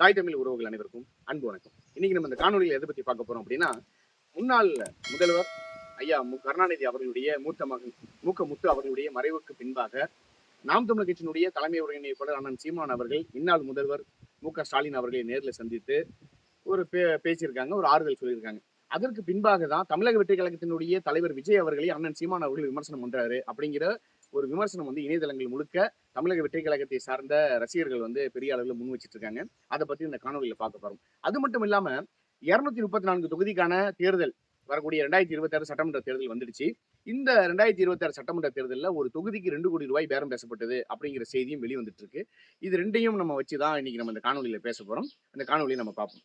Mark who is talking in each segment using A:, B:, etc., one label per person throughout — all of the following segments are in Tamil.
A: தாய் தமிழ் உறவுகள் அனைவருக்கும் அன்பு வணக்கம். இன்னைக்கு நம்ம இந்த காணொலியில் எதை பத்தி பார்க்க போறோம் அப்படின்னா முன்னாள் முதல்வர் ஐயா மு. கருணாநிதி அவர்களுடைய மூத்த மகன் மூக்க முத்து அவர்களுடைய மறைவுக்கு பின்பாக நாம் தமிழர் கட்சியினுடைய தலைமை ஒருங்கிணைப்பாளர் அண்ணன் சீமான் அவர்கள் இந்நாள் முதல்வர் மு. க. ஸ்டாலின் அவர்களை நேரில் சந்தித்து ஒரு பே பேசியிருக்காங்க ஒரு ஆறுதல் சொல்லியிருக்காங்க. அதற்கு பின்பாக தான் தமிழக வெற்றி கழகத்தினுடைய தலைவர் விஜய் அவர்களை அண்ணன் சீமான் அவர்கள் விமர்சனம் பண்றாரு அப்படிங்கிற ஒரு விமர்சனம் வந்து இணையதளங்கள் முழுக்க தமிழக வெற்றி கழகத்தை சார்ந்த ரசிகர்கள் வந்து பெரிய அளவில் முன் வச்சிட்டு இருக்காங்க அதை பத்தி இந்த காணொலியில பார்க்க போறோம். அது மட்டும் இல்லாம இருநூத்தி முப்பத்தி நான்கு தொகுதிக்கான தேர்தல் வரக்கூடிய ரெண்டாயிரத்தி இருபத்தாறு சட்டமன்ற தேர்தல் வந்துடுச்சு. இந்த ரெண்டாயிரத்தி இருபத்தாறு சட்டமன்ற தேர்தலில் ஒரு தொகுதிக்கு ரெண்டு கோடி ரூபாய் பேரம் பேசப்பட்டது அப்படிங்கிற செய்தியும் வெளிவந்துட்டு இருக்கு. இது ரெண்டையும் நம்ம வச்சு தான் இன்னைக்கு நம்ம இந்த காணொலியில பேச போறோம். அந்த காணொலியை நம்ம பார்ப்போம்.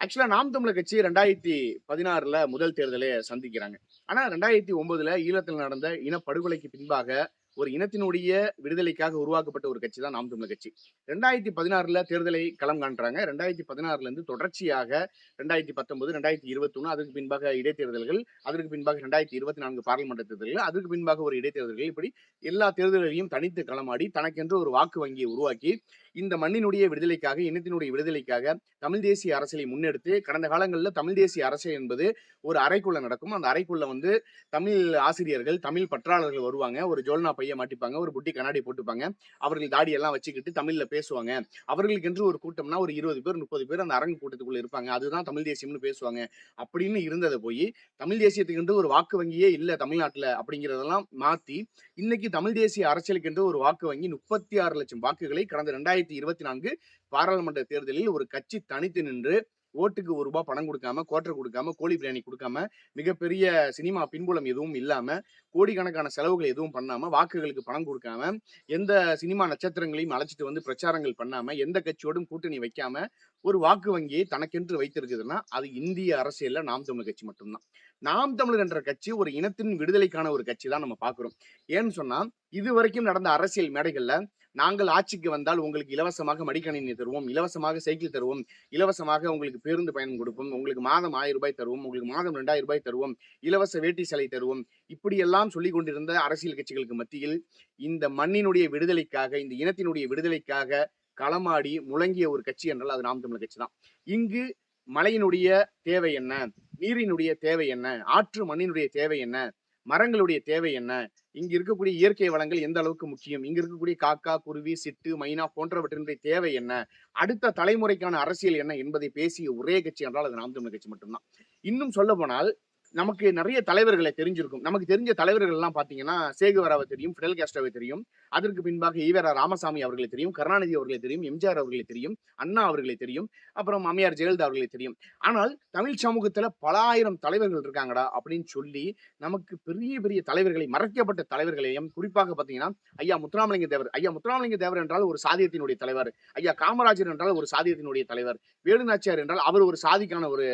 A: ஆக்சுவலா நாம் தமிழர் கட்சி ரெண்டாயிரத்தி பதினாறுல முதல் தேர்தலை சந்திக்கிறாங்க. ஆனா ரெண்டாயிரத்தி ஒன்பதுல ஈழத்தில் நடந்த இனப்படுகொலைக்கு பின்பாக ஒரு இனத்தினுடைய விடுதலைக்காக உருவாக்கப்பட்ட ஒரு கட்சி தான் நாம் தமிழர் கட்சி. ரெண்டாயிரத்தி பதினாறுல தேர்தலை களம் காண்றாங்க. ரெண்டாயிரத்தி பதினாறுல இருந்து தொடர்ச்சியாக ரெண்டாயிரத்தி பத்தொன்பது ரெண்டாயிரத்தி இருபத்தொன்னு அதுக்கு பின்பாக இடைத்தேர்தல்கள் அதற்கு பின்பாக ரெண்டாயிரத்தி இருபத்தி நான்கு பாராளுமன்ற தேர்தல்கள் அதுக்கு பின்பாக ஒரு இடைத்தேர்தல்கள் இப்படி எல்லா தேர்தல்களையும் தனித்து களமாடி தனக்கென்று ஒரு வாக்கு வங்கியை உருவாக்கி இந்த மண்ணினுடைய விடுதலைக்காக இனத்தினுடைய விடுதலைக்காக தமிழ் தேசிய அரசியலை முன்னெடுத்து கடந்த காலங்களில் தமிழ் தேசிய அரசியல் என்பது ஒரு அறைக்குள்ள நடக்கும். அந்த அறைக்குள்ள வந்து தமிழ் ஆசிரியர்கள் தமிழ் பற்றாளர்கள் வருவாங்க. ஒரு ஜோல்னா பைய மாட்டிப்பாங்க ஒரு புட்டி கண்ணாடி போட்டுப்பாங்க. அவர்கள் தாடி எல்லாம் வச்சுக்கிட்டு தமிழ்ல பேசுவாங்க. அவர்களுக்கென்று ஒரு கூட்டம்னா ஒரு இருபது பேர் முப்பது பேர் அந்த அரங்கு கூட்டத்துக்குள்ள இருப்பாங்க. அதுதான் தமிழ் தேசியம்னு பேசுவாங்க. அப்படின்னு இருந்ததை போய் தமிழ் தேசியத்துக்கென்று ஒரு வாக்கு வங்கியே இல்லை தமிழ்நாட்டுல அப்படிங்கிறதெல்லாம் மாத்தி இன்னைக்கு தமிழ் தேசிய அரசியலுக்கென்று ஒரு வாக்கு வங்கி முப்பத்தி ஆறு லட்சம் வாக்குகளை கடந்த ரெண்டாயிரத்தி இருபத்தி நான்கு பாராளுமன்ற தேர்தலில் ஒரு கட்சி தனித்து நின்று ஓட்டுக்கு ஒரு ரூபாய் பணம் கொடுக்காம குவார்டர் கொடுக்காம கோழி பிரியாணி கொடுக்காம மிகப்பெரிய சினிமா பின்புலம் எதுவும் இல்லாம கோடிக்கணக்கான செலவுகள் எதுவும் பண்ணாம வாக்குகளுக்கு பணம் கொடுக்காம எந்த சினிமா நட்சத்திரங்களையும் அழைச்சிட்டு வந்து பிரச்சாரங்கள் பண்ணாம எந்த கட்சியோடும் கூட்டணி வைக்காம ஒரு வாக்கு வங்கியை தனக்கென்று வைத்திருக்குதுன்னா அது இந்திய அரசியல்ல நாம் தமிழர் கட்சி மட்டும்தான். நாம் தமிழர் என்ற கட்சி ஒரு இனத்தின் விடுதலைக்கான ஒரு கட்சி தான் நம்ம பாக்குறோம் ஏன்னு சொன்னா இது வரைக்கும் நடந்த அரசியல் மேடைகள்ல நாங்கள் ஆட்சிக்கு வந்தால் உங்களுக்கு இலவசமாக மடிக்கணினி தருவோம் இலவசமாக சைக்கிள் தருவோம் இலவசமாக உங்களுக்கு பேருந்து பயணம் கொடுப்போம் உங்களுக்கு மாதம் ஆயிரம் ரூபாய் தருவோம் உங்களுக்கு மாதம் ரெண்டாயிரம் ரூபாய் தருவோம் இலவச வேட்டி சிலை தருவோம். இப்படியெல்லாம் சொல்லி கொண்டிருந்த அரசியல் கட்சிகளுக்கு மத்தியில் இந்த மண்ணினுடைய விடுதலைக்காக இந்த இனத்தினுடைய விடுதலைக்காக களமாடி முழங்கிய ஒரு கட்சி என்றால் அது நாம் தமிழர் கட்சி தான். இங்கு மலையினுடைய தேவை என்ன? நீரினுடைய தேவை என்ன? ஆற்று மண்ணினுடைய தேவை என்ன? மரங்களுடைய தேவை என்ன? இங்க இருக்கக்கூடிய இயற்கை வளங்கள் எந்த அளவுக்கு முக்கியம்? இங்க இருக்கக்கூடிய காக்கா குருவி சிட்டு மைனா போன்றவற்றினுடைய தேவை என்ன? அடுத்த தலைமுறைக்கான அரசியல் என்ன என்பதை பேசிய ஒரே கட்சி என்றால் அது நாம் தமிழர் கட்சி மட்டும்தான். இன்னும் சொல்ல போனால் நமக்கு நிறைய தலைவர்களை தெரிஞ்சிருக்கும். நமக்கு தெரிஞ்ச தலைவர்கள் எல்லாம் பாத்தீங்கன்னா சேகுவராவை தெரியும் ஃபிடல் கேஸ்ட்ரோவை தெரியும் அதற்கு பின்பாக ஈவரா ராமசாமி அவர்களை தெரியும் கருணாநிதி அவர்களை தெரியும் எம்ஜிஆர் அவர்களை தெரியும் அண்ணா அவர்களை தெரியும் அப்புறம் அம்மையார் ஜெயலலிதா அவர்களை தெரியும். ஆனால் தமிழ் சமூகத்துல பல ஆயிரம் தலைவர்கள் இருக்காங்கடா அப்படின்னு சொல்லி நமக்கு பெரிய பெரிய தலைவர்களை மறைக்கப்பட்ட தலைவர்களையும் குறிப்பாக பாத்தீங்கன்னா ஐயா முத்துராமலிங்க தேவர் ஐயா முத்துராமலிங்க தேவர் என்றால் ஒரு சாதியத்தினுடைய தலைவர் ஐயா காமராஜர் என்றால் ஒரு சாதியத்தினுடைய தலைவர் வேலுநாச்சியார் என்றால் அவர் ஒரு சாதிக்கான ஒரு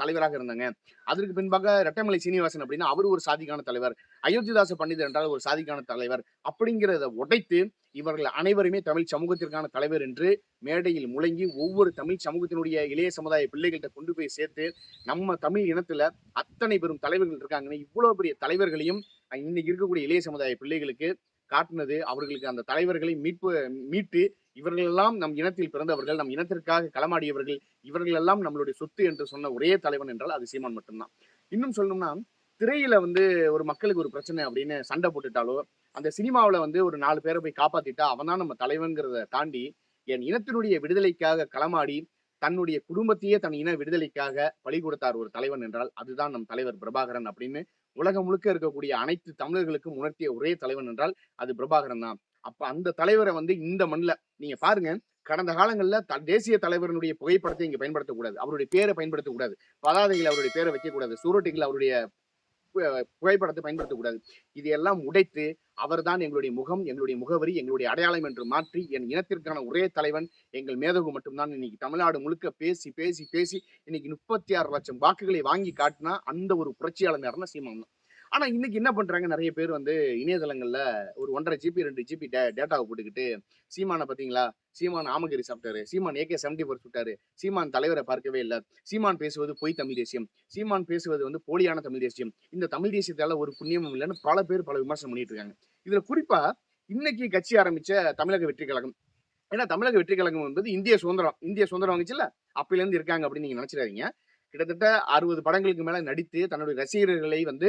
A: தலைவராக இருந்தாங்க. அதற்கு பின்பாக ரெட்டமலை சீனிவாசன் அப்படின்னா அவர் ஒரு சாதிக்கான தலைவர் அயோத்திதாச பண்டிதர் என்றால் ஒரு சாதிக்கான தலைவர் அப்படிங்கிறத உடைத்து இவர்கள் அனைவருமே தமிழ் சமூகத்திற்கான தலைவர் என்று மேடையில் முழங்கி ஒவ்வொரு தமிழ் சமூகத்தினுடைய இளைய சமுதாய பிள்ளைகள்கிட்ட கொண்டு போய் சேர்த்து நம்ம தமிழ் இனத்துல அத்தனை பெரும் தலைவர்கள் இருக்காங்கன்னு இவ்வளவு பெரிய தலைவர்களையும் இன்னைக்கு இருக்கக்கூடிய இளைய சமுதாய பிள்ளைகளுக்கு காட்டினது அவர்களுக்கு அந்த தலைவர்களை மீட்பு மீட்டு இவர்களெல்லாம் நம் இனத்தில் பிறந்தவர்கள் நம் இனத்திற்காக களமாடியவர்கள் இவர்களெல்லாம் நம்மளுடைய சொத்து என்று சொன்ன ஒரே தலைவன் என்றால் அது சீமான் மட்டும்தான். இன்னும் சொல்லணும்னா திரையில வந்து ஒரு மக்களுக்கு ஒரு பிரச்சனை அப்படின்னு சண்டை போட்டுட்டாலோ அந்த சினிமாவில் வந்து ஒரு நாலு பேரை போய் காப்பாத்திட்டா அவன் தான் நம்ம தலைவன்கிறத தாண்டி என் இனத்தினுடைய விடுதலைக்காக களமாடி தன்னுடைய குடும்பத்தையே தன் இன விடுதலைக்காக பலி கொடுத்தார் ஒரு தலைவன் என்றால் அதுதான் நம் தலைவர் பிரபாகரன் அப்படின்னு உலகம் முழுக்க இருக்கக்கூடிய அனைத்து தமிழர்களுக்கும் உணர்த்திய ஒரே தலைவன் என்றால் அது பிரபாகரன் தான். அப்ப அந்த தலைவரை வந்து இந்த மண்ணில் நீங்க பாருங்க கடந்த காலங்களில் த- தேசிய தலைவரனுடைய புகைப்படத்தை இங்கே பயன்படுத்தக்கூடாது. அவருடைய பேரை பயன்படுத்தக்கூடாது. பதாதைகள் அவருடைய பேரை வைக்கக்கூடாது. சூரட்டிகள் அவருடைய புகைப்படத்தை பயன்படுத்தக்கூடாது இதையெல்லாம் உடைத்து அவர்தான் எங்களுடைய முகம் எங்களுடைய முகவரி எங்களுடைய அடையாளம் என்று மாற்றி என் இனத்திற்கான ஒரே தலைவன் எங்கள் மேதகு மட்டும்தான். இன்னைக்கு தமிழ்நாடு முழுக்க பேசி பேசி பேசி இன்னைக்கு முப்பத்தி ஆறு லட்சம் வாக்குகளை வாங்கி காட்டினா அந்த ஒரு புரட்சியாளர் யாருன்னா சீமான் தான். ஆனா இன்னைக்கு என்ன பண்றாங்க? நிறைய பேர் வந்து இணையதளங்கள்ல ஒரு ஒன்றரை ஜிபி ரெண்டு ஜிபி டேட்டாவை போட்டுக்கிட்டு சீமானை பாத்தீங்களா சீமான் ஆமகிரி சாப்பிட்டாரு. சீமான் ஏகே செவன்டி ஃபோர் சுட்டாரு. சீமான் தலைவரை பார்க்கவே இல்லை. சீமான் பேசுவது பொய் தமிழ் தேசியம். சீமான் பேசுவது வந்து போலியான தமிழ் தேசியம். இந்த தமிழ் தேசியத்தால ஒரு புண்ணியமும் இல்லைன்னு பல பேர் பல விமர்சனம் பண்ணிட்டு இருக்காங்க இதுல குறிப்பா இன்னைக்கு கட்சி ஆரம்பிச்ச தமிழக வெற்றி கழகம். ஏன்னா தமிழக வெற்றி கழகம் என்பது இந்திய சுதந்திரம். இந்திய சுதந்திரம் வாங்கிச்சுல அப்பையில இருந்து இருக்காங்க அப்படின்னு நீங்க நினைச்சிடாதீங்க. கிட்டத்தட்ட அறுபது படங்களுக்கு மேல நடித்து தன்னுடைய ரசிகர்களை வந்து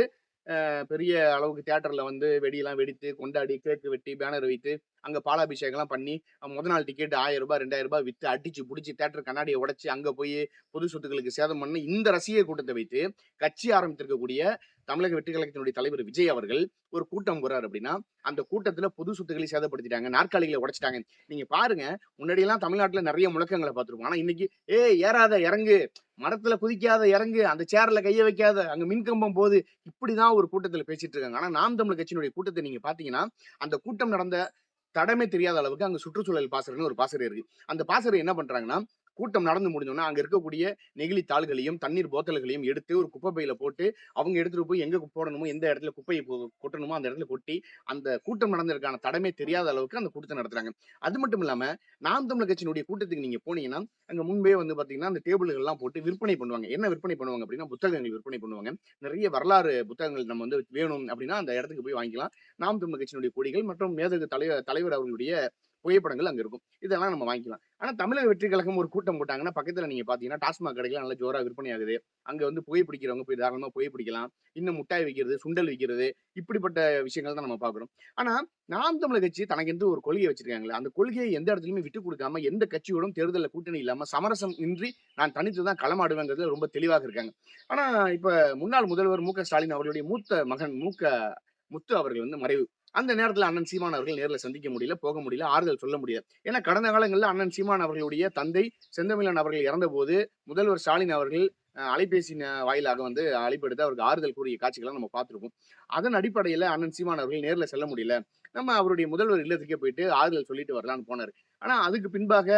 A: பெரிய அளவுக்கு தேட்டரில் வந்து வெடியெல்லாம் வெடித்து கொண்டாடி கேக்கு வெட்டி பேனர் வைத்து அங்கே பாலாபிஷேகம்லாம் பண்ணி முத நாள் டிக்கெட் ஆயிரம் ரூபாய் ரெண்டாயிரம் ரூபாய் விற்று அடிச்சு பிடிச்சி தேட்டர் கண்ணாடியை உடச்சி அங்கே போய் பொது சொத்துக்களுக்கு சேதம் பண்ணி இந்த ரசிகர் கூட்டத்தை வைத்து கட்சி ஆரம்பித்திருக்கக்கூடிய தமிழக வெற்றி கழகத்தினுடைய தலைவர் விஜய் அவர்கள் ஒரு கூட்டம் போறாரு அப்படின்னா அந்த கூட்டத்துல பொது சொத்துக்களை சேதப்படுத்திட்டாங்க நாற்காலிகளை உடைச்சிட்டாங்க. நீங்க பாருங்க முன்னாடியெல்லாம் தமிழ்நாட்டுல நிறைய முழக்கங்களை பார்த்துருப்போம். ஆனா இன்னைக்கு ஏ ஏறாத இறங்கு. மரத்துல குதிக்காத இறங்கு. அந்த சேர்ல கைய வைக்காத அங்க மின்கம்பம் போது இப்படிதான் ஒரு கூட்டத்துல பேசிட்டு இருக்காங்க. ஆனா நாம் தமிழ் கட்சியினுடைய கூட்டத்தை நீங்க பாத்தீங்கன்னா அந்த கூட்டம் நடந்த தடமே தெரியாத அளவுக்கு அங்க சுற்றுச்சூழல் பாசறைன்னு ஒரு பாசறை இருக்கு. அந்த பாசறை என்ன பண்றாங்கன்னா கூட்டம் நடந்து முடிஞ்சோன்னா அங்க இருக்கக்கூடிய நெகிழி தாள்களையும் தண்ணீர் போத்தல்களையும் எடுத்து ஒரு குப்பை பையில போட்டு அவங்க எடுத்துட்டு போய் எங்க போடணுமோ எந்த இடத்துல குப்பையை போ- கொட்டணுமோ அந்த இடத்துல கொட்டி அந்த கூட்டம் நடந்ததற்கான தடமே தெரியாத அளவுக்கு அந்த கூட்டத்தை நடத்துறாங்க. அது மட்டும் இல்லாம நாம் தமிழர் கட்சியினுடைய கூட்டத்துக்கு நீங்க போனீங்கன்னா அங்க முன்பே வந்து பாத்தீங்கன்னா அந்த டேபிள்கள் எல்லாம் போட்டு விற்பனை பண்ணுவாங்க. என்ன விற்பனை பண்ணுவாங்க அப்படின்னா புத்தகங்கள் விற்பனை பண்ணுவாங்க. நிறைய வரலாறு புத்தகங்கள் நம்ம வந்து வேணும் அப்படின்னா அந்த இடத்துக்கு போய் வாங்கிக்கலாம். நாம் தமிழர் கட்சியினுடைய கொடிகள் மற்றும் மேதகு தலைவர் தலைவர் அவர்களுடைய புகைப்படங்கள் அங்க இருக்கும். இதெல்லாம் நம்ம வாங்கிக்கலாம். ஆனா தமிழக வெற்றி கழகம் ஒரு கூட்டம் போட்டாங்கன்னா பக்கத்துல நீங்க பாத்தீங்கன்னா டாஸ்மாக் கடைகள் நல்லா ஜோரா விற்பனை ஆகுது. அங்க வந்து புகைப்பிடிக்கிறவங்க போய் தாராளமா புகைப்பிடிக்கலாம் இன்னும் முட்டாய் வைக்கிறது சுண்டல் விற்கிறது இப்படிப்பட்ட விஷயங்கள் தான் நம்ம பாக்குறோம். ஆனா நாம் தமிழர் கட்சி தனக்கு எந்த ஒரு கொள்கையை வச்சிருக்காங்களே அந்த கொள்கையை எந்த இடத்துலயுமே விட்டு கொடுக்காம எந்த கட்சியோடும் தேர்தலில் கூட்டணி இல்லாம சமரசம் இன்றி நான் தனித்து தான் களமாடுவேங்கிறதுல ரொம்ப தெளிவாக இருக்காங்க. ஆனா இப்ப முன்னாள் முதல்வர் மு ஸ்டாலின் அவர்களுடைய மூத்த மகன் மு முத்து அவர்கள் வந்து மறைவு அந்த நேரத்தில் அண்ணன் சீமான் அவர்கள் நேரில் சந்திக்க முடியல போக முடியல ஆறுதல் சொல்ல முடியல. ஏன்னா கடந்த காலங்களில் அண்ணன் சீமான் அவர்களுடைய தந்தை செந்தமிழன் அவர்கள் இறந்தபோது முதல்வர் ஸ்டாலின் அவர்கள் அலைபேசி வாயிலாக வந்து அழைப்பெடுத்து அவருக்கு ஆறுதல் கூறிய காட்சிகளை நம்ம பார்த்துருக்கோம் அதன் அடிப்படையில் அண்ணன் சீமான் அவர்கள் நேரில் செல்ல முடியல. நம்ம அவருடைய முதல்வர் இல்லத்துக்கே போயிட்டு ஆறுதல் சொல்லிட்டு வரலான்னு போனாரு. ஆனால் அதுக்கு பின்பாக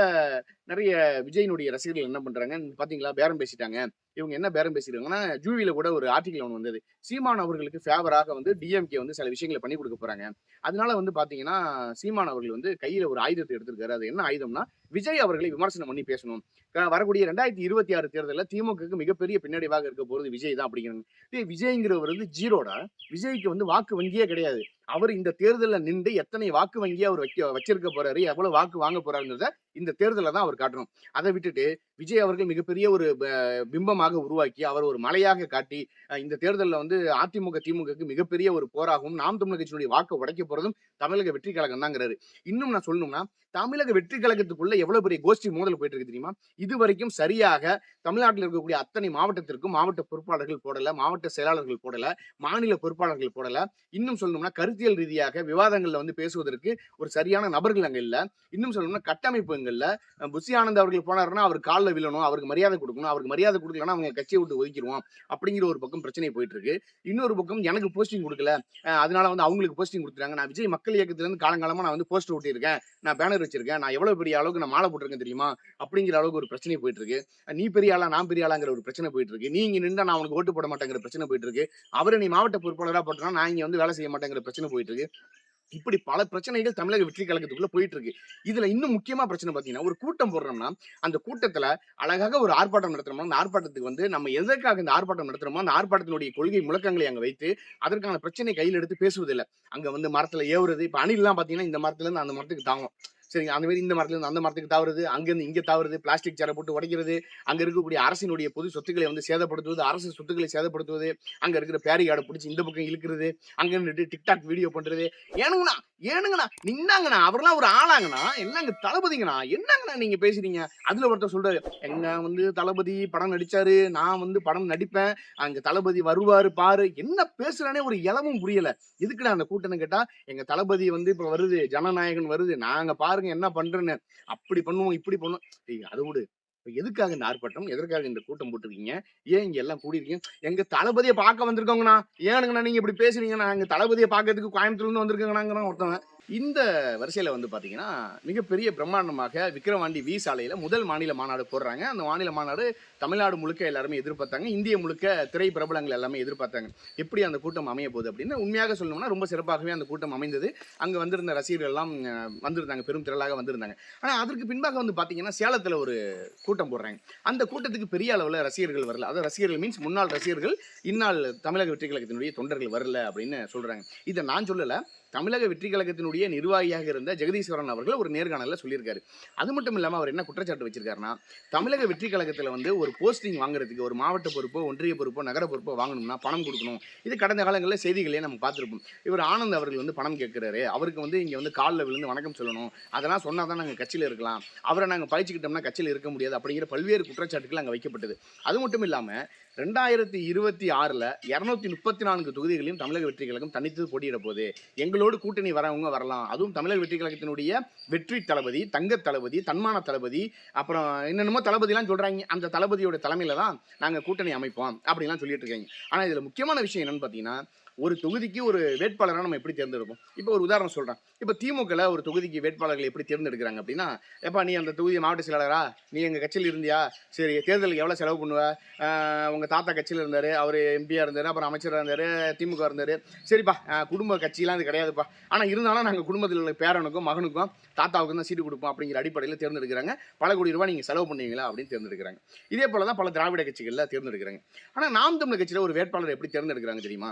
A: நிறைய விஜயனுடைய ரசிகர்கள் என்ன பண்ணுறாங்க பார்த்தீங்களா பேரம் பேசிட்டாங்க. இவங்க என்ன பேரம் பேசிருக்காங்கன்னா ஜூவில கூட ஒரு ஆர்டிகல் ஒன்று வந்தது. சீமான் அவர்களுக்கு ஃபேவராக வந்து டிஎம்கே வந்து சில விஷயங்களை பண்ணி கொடுக்க போறாங்க. அதனால வந்து பாத்தீங்கன்னா சீமான் அவர்கள் வந்து கையில ஒரு ஆயுதத்தை எடுத்திருக்காரு. அது என்ன ஆயுதம்னா விஜய் அவர்களை விமர்சனம் பண்ணி பேசணும். க- வரக்கூடிய ரெண்டாயிரத்தி இருபத்தி ஆறு தேர்தலில் திமுகவுக்கு மிகப்பெரிய பின்னடைவாக இருக்க போறது விஜய் தான் அப்படிங்கிறாங்க. டேய், விஜய்ங்கிறவர் வந்து ஜீரோடா விஜய்க்கு வந்து வாக்கு வங்கியே கிடையாது. அவர் இந்த தேர்தலில் நின்று எத்தனை வாக்கு வங்கியை அவர் வைக்க வச்சிருக்க போறாரு? எவ்வளவு வாக்கு வாங்க போறாருங்கிறத இந்த தேர்தலில் தான் அவர் காட்டணும். அதை விட்டுட்டு விஜய் அவர்கள் மிகப்பெரிய ஒரு பிம்பமாக பிம்பமாக உருவாக்கி அவர் ஒரு மலையாக காட்டி இந்த தேர்தலில் வந்து அதிமுக திமுகக்கு மிகப்பெரிய ஒரு போராகவும் நாம் தமிழர் கட்சியினுடைய வாக்கை உடைக்க போறதும் தமிழக வெற்றி கழகம் தாங்கிறாரு. இன்னும் நான் சொல்லணும்னா தமிழக வெற்றி கழகத்துக்குள்ள எவ்வளவு பெரிய கோஷ்டி மோதல் போயிட்டு இருக்கு தெரியுமா? இது வரைக்கும் சரியாக தமிழ்நாட்டில் இருக்கக்கூடிய அத்தனை மாவட்டத்திற்கும் மாவட்ட பொறுப்பாளர்கள் போடல மாவட்ட செயலாளர்கள் போடல மாநில பொறுப்பாளர்கள் போடல. இன்னும் சொல்லணும்னா கருத்தியல் ரீதியாக விவாதங்கள்ல வந்து பேசுவதற்கு ஒரு சரியான நபர்கள் அங்க இல்ல. இன்னும் சொல்லணும்னா கட்டமைப்புங்கள்ல புசி ஆனந்த் அவர்கள் போனாருன்னா அவர் காலில் விழணும் அவருக்கு மரியாதை கொடுக்கணும் அவருக்கு மரியாதை கொடுக்கலன்னா அவங்க கட்சியை விட்டு ஒதுக்கிடுவோம் அப்படிங்கிற ஒரு பக்கம் பிரச்சனை போயிட்டு இருக்கு இன்னொரு பக்கம் எனக்கு போஸ்டிங் கொடுக்கல. அதனால வந்து அவங்களுக்கு போஸ்டிங் கொடுத்துட்டாங்க. நான் விஜய் மக்கள் இயக்கத்துல இருந்து காலங்காலமா நான் வந்து போஸ்டர் ஒட்டியிருக்கேன். நான் பேனர் வச்சிருக்கேன். நான் எவ்வளவு பெரிய அளவுக்கு நான் மாலை போட்டிருக்கேன் தெரியுமா? அப்படிங்கிற அளவுக்கு ஒரு பிரச்சனை போயிட்டு இருக்கு நீ பெரிய ஆளா நான் பெரிய ஆளாங்கிற ஒரு பிரச்சனை போயிட்டு இருக்கு நீங்க நின்று நான் உனக்கு ஓட்டு போட மாட்டேங்கிற பிரச்சனை போயிட்டு இருக்கு அவரை நீ மாவட்ட பொறுப்பாளரா போட்டோம்னா நான் இங்க வந்து வேலை செய்ய மாட்டேங்கிற பிரச்சனை போயிட்டு இருக்கு இப்படி பல பிரச்சனைகள் தமிழக வெற்றி கழகத்துக்குள்ள போயிட்டு இருக்கு இதுல இன்னும் முக்கியமா பிரச்சனை பாத்தீங்கன்னா ஒரு கூட்டம் போடுறோம்னா அந்த கூட்டத்துல அழகாக ஒரு ஆர்ப்பாட்டம் நடத்துறோம்னா அந்த ஆர்ப்பாட்டத்துக்கு வந்து நம்ம எதற்காக இந்த ஆர்ப்பாட்டம் நடத்துறோமோ அந்த ஆர்ப்பாட்டத்தினுடைய கொள்கை முழக்கங்களை அங்க வைத்து அதற்கான பிரச்சனை கையில் எடுத்து பேசுவதில்லை. அங்க வந்து மரத்துல ஏவுறது இப்ப அணில்லாம் பாத்தீங்கன்னா இந்த மரத்துல இருந்து அந்த மரத்துக்கு தாங்கும். சரிங்க. அந்த மாதிரி இந்த மரத்துலேருந்து அந்த மரத்துக்கு தாவுறது அங்கேருந்து இங்கே தவறுது தாவுறது பிளாஸ்டிக் சேரை போட்டு உடைக்கிறது அங்கே இருக்கக்கூடிய அரசினுடைய பொது சொத்துக்களை வந்து சேதப்படுத்துவது அரசு சொத்துக்களை சேதப்படுத்துவது அங்கே இருக்கிற பேரிகார்டை பிடிச்சி இந்த பக்கம் இழுக்கிறது அங்கே நின்னுட்டு டிக்டாக் வீடியோ பண்ணுறது ஏனுங்கண்ணா ஏனுங்கண்ணா நின்னாங்கண்ணா அவரெல்லாம் ஒரு ஆளாங்கண்ணா என்னங்க தளபதிங்கண்ணா என்னங்கண்ணா நீங்கள் பேசுறீங்க? அதில் ஒருத்தர் சொல்கிறார் எங்க வந்து தளபதி படம் நடித்தாரு நான் வந்து படம் நடிப்பேன் அங்கே தளபதி வருவார் பாரு. என்ன பேசுகிறானே ஒரு இளவும் புரியலை. எதுக்குடா அந்த கூட்டணம் கேட்டால் எங்கள் தளபதி வந்து இப்போ வருது ஜனநாயகன் வருது நாங்கள் நாங்க பாருங்க என்ன பண்றேன்னு. அப்படி பண்ணுவோம் இப்படி பண்ணுவோம். அது அதை விடு. எதுக்காக இந்த ஆர்ப்பாட்டம்? எதற்காக இந்த கூட்டம் போட்டிருக்கீங்க? ஏன் இங்க எல்லாம் கூடியிருக்கீங்க? எங்க தளபதியை பார்க்க வந்திருக்கோங்கண்ணா ஏனுங்கண்ணா நீங்க இப்படி பேசுறீங்கண்ணா. எங்க தளபதியை பார்க்கறதுக்கு கோயம்புத்தூர்ல இருந்து வந்திருக்காங்கண்ணாங்கிறான் ஒருத்தவன். இந்த வரிசையில் வந்து பார்த்தீங்கன்னா மிகப்பெரிய பிரம்மாண்டமாக விக்ரவாண்டி வி சாலையில் முதல் மாநில மாநாடு போடுறாங்க. அந்த மாநில மாநாடு தமிழ்நாடு முழுக்க எல்லாருமே எதிர்பார்த்தாங்க. இந்திய முழுக்க திரை பிரபலங்கள் எல்லாமே எதிர்பார்த்தாங்க. எப்படி அந்த கூட்டம் அமைய போகுது அப்படின்னு உண்மையாக சொல்லணும்னா ரொம்ப சிறப்பாகவே அந்த கூட்டம் அமைந்தது. அங்கே வந்திருந்த ரசிகர்கள் எல்லாம் வந்திருந்தாங்க. பெரும் திரளாக வந்திருந்தாங்க. ஆனால் அதற்கு பின்பாக வந்து பார்த்தீங்கன்னா சேலத்தில் ஒரு கூட்டம் போடுறாங்க. அந்த கூட்டத்துக்கு பெரிய அளவில் ரசிகர்கள் வரல. அதாவது ரசிகர்கள் மீன்ஸ் முன்னாள் ரசிகர்கள் இந்நாள் தமிழக வெற்றி கழகத்தினுடைய தொண்டர்கள் வரல அப்படின்னு சொல்கிறாங்க இதை நான் சொல்லலை. தமிழக வெற்றி கழகத்தினுடைய நிர்வாகியாக இருந்த ஜெகதீஸ்வரன் அவர்கள் ஒரு நேர்காணலில் சொல்லியிருக்காரு. அது மட்டும் இல்லாமல் அவர் என்ன குற்றச்சாட்டு வச்சிருக்காருன்னா தமிழக வெற்றி கழகத்தில் வந்து ஒரு போஸ்டிங் வாங்குறதுக்கு ஒரு மாவட்ட பொறுப்போ ஒன்றிய பொறுப்போ நகர பொறுப்போ வாங்கணும்னா பணம் கொடுக்கணும். இது கடந்த காலங்களில் செய்திகளே நம்ம பார்த்துருப்போம். இவர் ஆனந்த் அவர்கள் வந்து பணம் கேட்குறாரு அவருக்கு வந்து இங்கே வந்து காலில் விழுந்து வணக்கம் சொல்லணும். அதெல்லாம் சொன்னால் தான் நாங்கள் கட்சியில் இருக்கலாம். அவரை நாங்கள் பயிற்சிக்கிட்டோம்னா கட்சியில் இருக்க முடியாது அப்படிங்கிற பல்வேறு குற்றச்சாட்டுகள் அங்கே வைக்கப்பட்டது. அது மட்டும் இல்லாமல் ரெண்டாயிரத்தி இருபத்தி ஆறில் இரநூத்தி முப்பத்தி நான்கு தொகுதிகளையும் தமிழக வெற்றி கழகம் தனித்து போட்டியிட போகுது எங்களோடு கூட்டணி வரவங்க வரலாம். அதுவும் தமிழக வெற்றி கழகத்தினுடைய வெற்றி தளபதி தங்க தளபதி தன்மான தளபதி அப்புறம் என்னென்னமோ தளபதிலாம் சொல்கிறாங்க அந்த தளபதியோட தலைமையில் தான் நாங்கள் கூட்டணி அமைப்போம் அப்படிலாம் சொல்லிட்டு இருக்காங்க. ஆனால் இதில் முக்கியமான விஷயம் என்னென்னு பார்த்தீங்கன்னா ஒரு தொகுதிக்கு ஒரு வேட்பாளரை நம்ம எப்படி தேர்ந்தெடுப்போம்? இப்போ ஒரு உதாரணம் சொல்கிறேன் இப்போ திமுகவில் ஒரு தொகுதிக்கு வேட்பாளர்கள் எப்படி தேர்ந்தெடுக்கிறாங்க அப்படின்னா எப்பா நீ அந்த தொகுதி மாவட்ட செயலாளரா? நீ எங்கள் கட்சியில் இருந்தியா? சரி தேர்தலுக்கு எவ்வளோ செலவு பண்ணுவ? உங்கள் தாத்தா கட்சியில் இருந்தார் அவர் எம்பியாக இருந்தார் அப்புறம் அமைச்சராக இருந்தார் திமுக இருந்தார். சரிப்பா குடும்ப கட்சியெலாம் இது கிடையாதுப்பா. ஆனால் இருந்தாலும் நாங்கள் குடும்பத்தில் உள்ள பேரனுக்கும் மகனுக்கும் தாத்தாவுக்கும் தான் சீட்டு கொடுப்போம் அப்படிங்கிற அடிப்படையில் தேர்ந்தெடுக்கிறாங்க. பல கோடி ரூபாய் நீங்கள் செலவு பண்ணுவீங்களா அப்படின்னு தேர்ந்தெடுக்கிறாங்க. இதே போல தான் பல திராவிட கட்சிகளில் தேர்ந்தெடுக்கிறாங்க. ஆனால் நாம் தமிழ் கட்சியில் ஒரு வேட்பாளர் எப்படி தேர்ந்தெடுக்கிறாங்க தெரியுமா?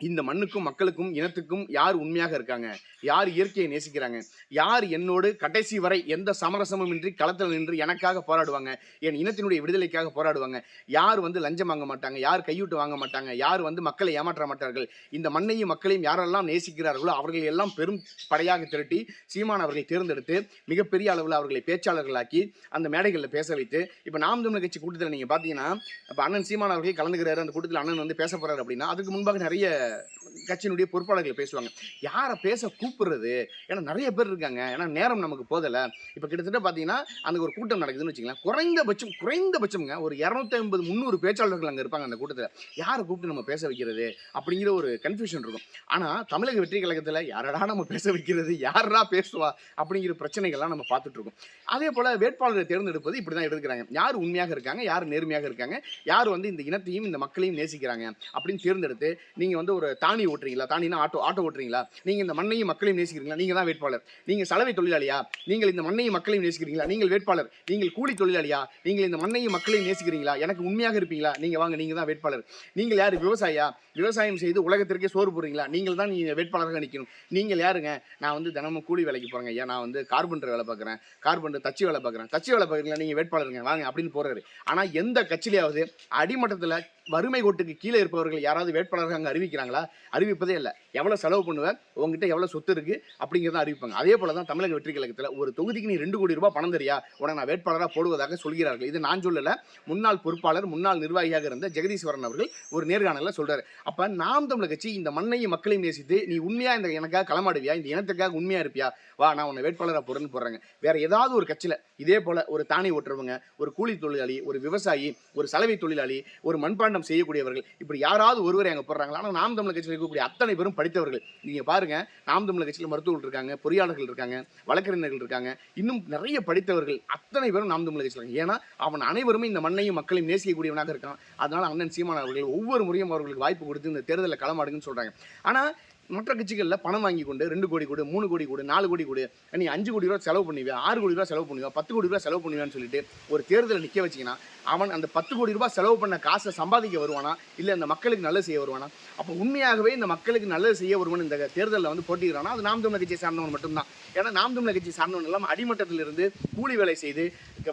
A: இந்த மண்ணுக்கும் மக்களுக்கும் இனத்துக்கும் யார் உண்மையாக இருக்காங்க? யார் இயற்கையை நேசிக்கிறாங்க? யார் என்னோடு கடைசி வரை எந்த சமரசமும் இன்றி களத்தில் நின்று எனக்காக போராடுவாங்க? என் இனத்தினுடைய விடுதலைக்காக போராடுவாங்க. யார் வந்து லஞ்சம் வாங்க மாட்டாங்க? யார் கையூட்டு வாங்க மாட்டாங்க? யார் வந்து மக்களை ஏமாற்ற மாட்டார்கள்? இந்த மண்ணையும் மக்களையும் யாரெல்லாம் நேசிக்கிறார்களோ அவர்கள் எல்லாம் பெரும் படையாக திரட்டி சீமான் அவர்களை தேர்ந்தெடுத்து மிகப்பெரிய அளவில் அவர்களை பேச்சாளர்களாக்கி அந்த மேடைகளில் பேச வைத்து இப்போ நாம் தமிழ் கட்சி கூட்டத்தில் நீங்கள் பார்த்தீங்கன்னா இப்போ அண்ணன் சீமான் அவர்கள் கலந்துக்கிறாரு. அந்த கூட்டத்தில் அண்ணன் வந்து பேச போகிறாரு அப்படின்னா அதுக்கு முன்பாக நிறைய that. கட்சியினுடைய பொறுப்பாளர்கள் பேசுவாங்க. யாரை பேச கூப்பிடுறது? ஏன்னா நிறைய பேர் இருக்காங்க. ஏன்னா நேரம் நமக்கு போதலை இப்போ கிட்டத்தட்ட பார்த்தீங்கன்னா அந்த ஒரு கூட்டம் நடக்குதுன்னு வச்சுக்கலாம் குறைந்தபட்சம் குறைந்தபட்சம்ங்க ஒரு இரநூத்தி ஐம்பது முந்நூறு பேச்சாளர்கள் அங்கே இருப்பாங்க அந்த கூட்டத்தில். யாரை கூப்பிட்டு நம்ம பேச வைக்கிறது? அப்படிங்கிற ஒரு கன்ஃபியூஷன் இருக்கும். ஆனால் தமிழக வெற்றி கழகத்தில் யாரடா நம்ம பேச வைக்கிறது? யாரா பேசுவா? அப்படிங்கிற பிரச்சனைகள்லாம் நம்ம பார்த்துட்டு இருக்கோம். அதே போல் வேட்பாளரை தேர்ந்தெடுப்பது இப்படி தான் எடுக்கிறாங்க யார் உண்மையாக இருக்காங்க? யார் நேர்மையாக இருக்காங்க? யார் வந்து இந்த இனத்தையும் இந்த மக்களையும் நேசிக்கிறாங்க? அப்படின்னு தேர்ந்தெடுத்து நீங்கள் வந்து ஒரு தானி ஓட்டுறீங்களா? தானினா ஆட்டோ ஆட்டோ ஓட்டுறீங்களா? நீங்கள் இந்த மண்ணையும் மக்களையும் நேசிக்கிறீங்களா? நீங்கள் தான் வேட்பாளர். நீங்கள் சலவை தொழிலாளியா? நீங்கள் இந்த மண்ணையும் மக்களையும் நேசிக்கிறீங்களா? நீங்கள் வேட்பாளர். நீங்கள் கூலி தொழிலாளியா? நீங்கள் இந்த மண்ணையும் மக்களையும் நேசிக்கிறீங்களா? எனக்கு உண்மையாக இருப்பீங்களா? நீங்கள் வாங்க நீங்கள் தான் வேட்பாளர். நீங்கள் யார்? விவசாயியா? விவசாயம் செய்து உலகத்திற்கே சோறு போடுறீங்களா? நீங்கள் தான் நீங்கள் வேட்பாளராக நிற்கணும் நீங்கள் யாருங்க? நான் வந்து தினமும் கூலி வேலைக்கு போகிறேங்க ஐயா. நான் வந்து கார்பெண்டர் வேலை பார்க்குறேன் கார்பெண்டர் தச்சு வேலை பார்க்குறேன் தச்சு வேலை பார்க்குறீங்களா நீங்கள் வேட்பாளருங்க. வாங்க அப்படின்னு போகிறாரு ஆனால் எந்த கட்சியிலையாவது அடிமட்டத்தில் வறுமை கோட்டுக்கு கீழே இருப்பவர்கள் யாராவது வேட்பாளர்கள் அங்கே அறிவிக்கிறாங்களா? அறிவிப்பதே இல்லை. எவ்வளோ செலவு பண்ணுவேன் உங்ககிட்ட எவ்வளோ சொத்து இருக்குது அப்படிங்கிறத அறிவிப்பாங்க. அதே போல தான் தமிழக வெற்றி கழகத்தில் ஒரு தொகுதிக்கு நீ ரெண்டு கோடி ரூபாய் பணம் தெரியா? உனக்கு நான் வேட்பாளராக போடுவதாக சொல்கிறார்கள். இது நான் சொல்லலை. முன்னாள் பொறுப்பாளர் முன்னாள் நிர்வாகியாக இருந்த ஜெகதீஸ்வரன் அவர்கள் ஒரு நேர்காணலில் சொல்கிறார் அப்போ நாம் தமிழக கட்சி இந்த மண்ணையும் மக்களையும் நேசித்து நீ உண்மையாக இந்த எனக்காக களமாடுவியா? இந்த இனத்துக்காக உண்மையாக இருப்பியா? வா நான் உன்னை வேட்பாளராக போடுறேன்னு போடுறாங்க. வேற ஏதாவது ஒரு கட்சியில் இதே போல ஒரு தானி ஓட்டுறவங்க ஒரு கூலி தொழிலாளி ஒரு விவசாயி ஒரு சலவை தொழிலாளி ஒரு மண்பாண்டம் செய்யக்கூடியவர்கள் இப்படி யாராவது ஒருவரை அங்கே போடுறாங்களா? ஆனால் நாம் தமிழக கட்சியில் இருக்கக்கூடிய அத்தனை பேரும் படித்தவர்கள். நீங்கள் பாருங்க நாம் தமிழக கட்சியில் மருத்துவர்கள் இருக்காங்க பொறியாளர்கள் இருக்காங்க வழக்கறிஞர்கள் இருக்காங்க. இன்னும் நிறைய படித்தவர்கள் அத்தனை பேரும் நாம் தமிழக கட்சியில் இருக்காங்க. ஏன்னா அவன் அனைவருமே இந்த மண்ணையும் மக்களையும் நேசிக்கக்கூடியவனாக இருக்கான். அதனால் அண்ணன் சீமான் அவர்கள் ஒவ்வொரு முறையும் அவர்களுக்கு வாய்ப்பு கொடுத்து இந்த தேர்தலில் களமாடுங்கன்னு சொல்கிறாங்க ஆனால் மற்ற கட்சிகளில் பணம் வாங்கி கொண்டு ரெண்டு கோடி கொடு மூணு கோடி கொடு நாலு கோடி கொடு. நீ அஞ்சு கோடி ரூபா செலவு பண்ணுவேன் ஆறு கோடி ரூபா செலவு பண்ணுவேன் பத்து கோடி ரூபா செலவு பண்ணுவேன்னு சொல்லிட்டு ஒரு தேர்தலை நிற்க வச்சிங்கன்னா அவன் அந்த பத்து கோடி ரூபாய் செலவு பண்ண காசை சம்பாதிக்க வருவானா? இல்லை அந்த மக்களுக்கு நல்லது செய்ய வருவானா? அப்போ உண்மையாகவே இந்த மக்களுக்கு நல்லது செய்ய வருவன் இந்த தேர்தலில் வந்து போட்டிக்கிறானா அது நாம் தமிழர் கட்சியை சார்ந்தவன் மட்டும்தான். ஏன்னா நாம் தமிழர் கட்சி சார்ந்தவன் எல்லாம் அடிமட்டத்திலிருந்து கூலி வேலை செய்து